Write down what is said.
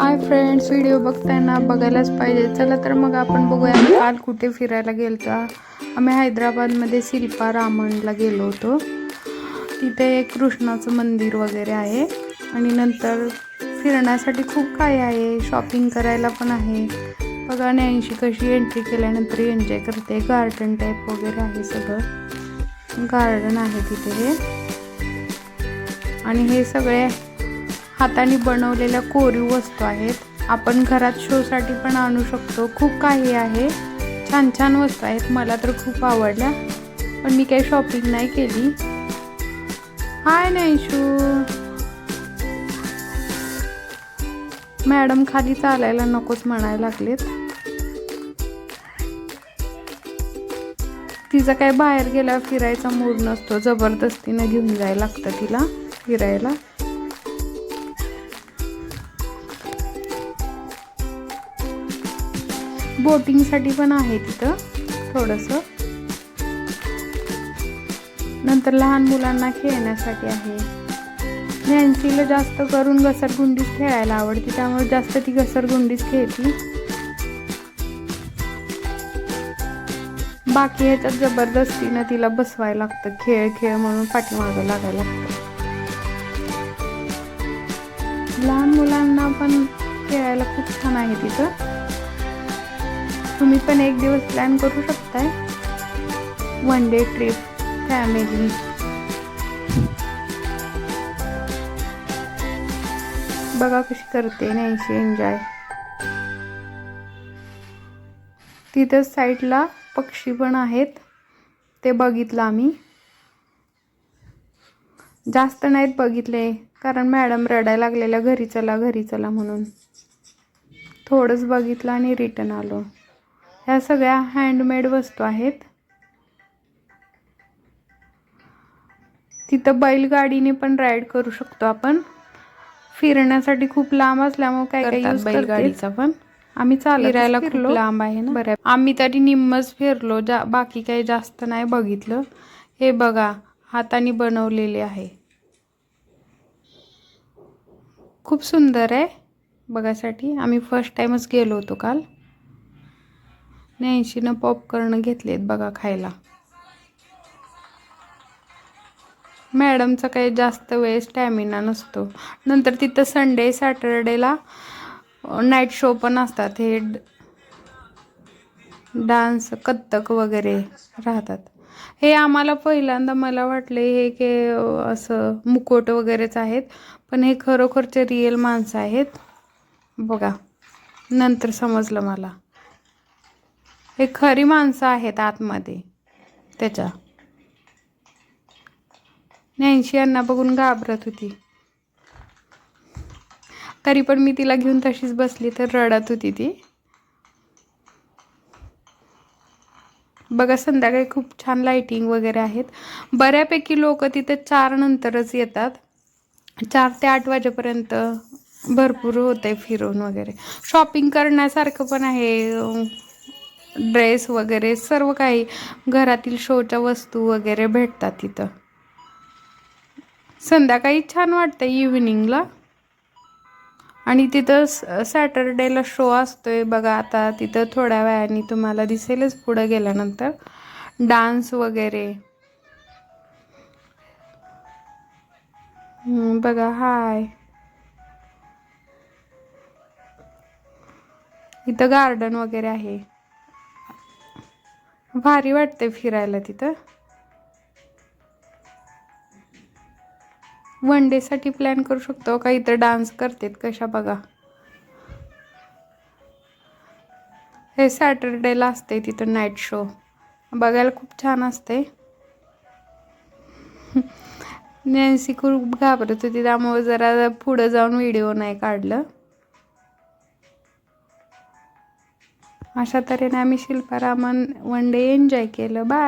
Hi friends video बघताना बघायलाच पाहिजे. चला तर मग आपण बघूया काल कुठे फिरायला गेलतो. आम्ही हैदराबादमध्ये शिल्पा रामणला गेलो होतो. तिथे एक कृष्णाचं मंदिर वगैरे आहे. आणि नंतर फिरण्यासाठी खूप काही आहे. शॉपिंग करायला पण आहे. बघा न्याऐंशी कशी एंट्री केल्यानंतर एन्जॉय करते. गार्डन टाईप वगैरे आहे सगळं. गार्डन आहे तिथे हे. आणि हे सगळे हाताने बनवलेल्या कोरीव वस्तू आहेत. आपण घरात शोसाठी पण आणू शकतो. खूप काही आहे. छान छान वस्तू आहेत. मला तर खूप आवडल्या. पण मी काही शॉपिंग नाही केली. हाय नैशू. मॅडम खाली चालायला नकोच म्हणायला लागलेत. तिचा काय बाहेर गेला फिरायचा मूड नसतो. जबरदस्तीनं घेऊन जायला लागतं तिला फिरायला. बोटिंगसाठी पण आहे तिथं थोडंसं. नंतर लहान मुलांना खेळण्यासाठी आहे. नॅन्सीला जास्त करून घसरगुंडीच खेळायला आवडते त्यामुळे जास्त ती घसरगुंडीच खेळती. बाकी ह्याच्यात जबरदस्तीनं तिला बसवायला लागतं खेळ खेळ म्हणून पाठीमागं लागायला लागतं. लहान मुलांना पण खेळायला खूप छान आहे तिथं. तुम्ही पण एक दिवस प्लॅन करू शकताय? वन डे ट्रिप फॅमिली बघा कशी करते न्यायची एन्जॉय तिथं साईडला पक्षी पण आहेत. ते बघितलं आम्ही. जास्त नाहीत बघितले कारण मॅडम रडायला लागलेल्या घरी चला घरी चला म्हणून. थोडंच बघितलं आणि रिटर्न आलो. ह्या सगळ्या हँडमेड वस्तू आहेत. तिथं बैलगाडीने पण राईड करू शकतो आपण. फिरण्यासाठी खूप लांब असल्यामुळे काय काय बैलगाडीचा पण. आम्ही फिरायला खूप लांब आहे ना? बरं. आम्ही तरी निम्मच फिरलो. जा बाकी काही जास्त नाही बघितलं. हे बघा हाताने बनवलेले आहे. खूप सुंदर आहे. बघासाठी आम्ही फर्स्ट टाइमच गेलो होतो काल. नैंशीनं पॉपकॉर्न घेतलेत बघा खायला. मॅडमचा काही जास्त वेळ स्टॅमिना नसतो. नंतर तिथं संडे सॅटरडेला नाईट शो पण असतात. हे डान्स कथ्थक वगैरे राहतात. हे आम्हाला पहिल्यांदा मला वाटले हे के असं मुकुट वगैरेच आहेत. पण हे खरोखरचे रिअल माणसं आहेत. बघा. नंतर समजलं मला. हे खरी माणसं आहेत आतमध्ये. त्याच्या. नॅन्शी यांना बघून घाबरत होती. तरी पण मी तिला घेऊन तशीच बसली तर रडत होती ती. बघा संध्याकाळी खूप छान लाईटिंग वगैरे आहेत. बऱ्यापैकी लोक तिथे चार नंतरच येतात. चार ते आठ वाजेपर्यंत भरपूर होते फिरून वगैरे. शॉपिंग करण्यासारखं पण आहे. ड्रेस वगैरे सर्व काही घरातील शोच्या वस्तू वगैरे भेटतात तिथं. संध्याकाळी छान वाटतं इव्हिनिंगला आणि तिथं सॅटरडेला शो असतोय बघा आता. तिथं थोड्या वेळाने तुम्हाला दिसेलच पुढं गेल्यानंतर. डान्स वगैरे. बघा हाय. इथं गार्डन वगैरे आहे. भारी वाटते फिरायला तिथं. वन डेसाठी प्लॅन करू शकतो का? इथं डान्स करतेत कशा बघा. हे सॅटरडेला असते तिथं नाईट शो बघायला खूप छान असते नॅन्सी खूप घाबरत होती त्यामुळे जरा पुढं जाऊन व्हिडिओ नाही काढलं. अशा तऱ्हेने आम्ही शिल्पारामन वन डे एन्जॉय केलं. बाय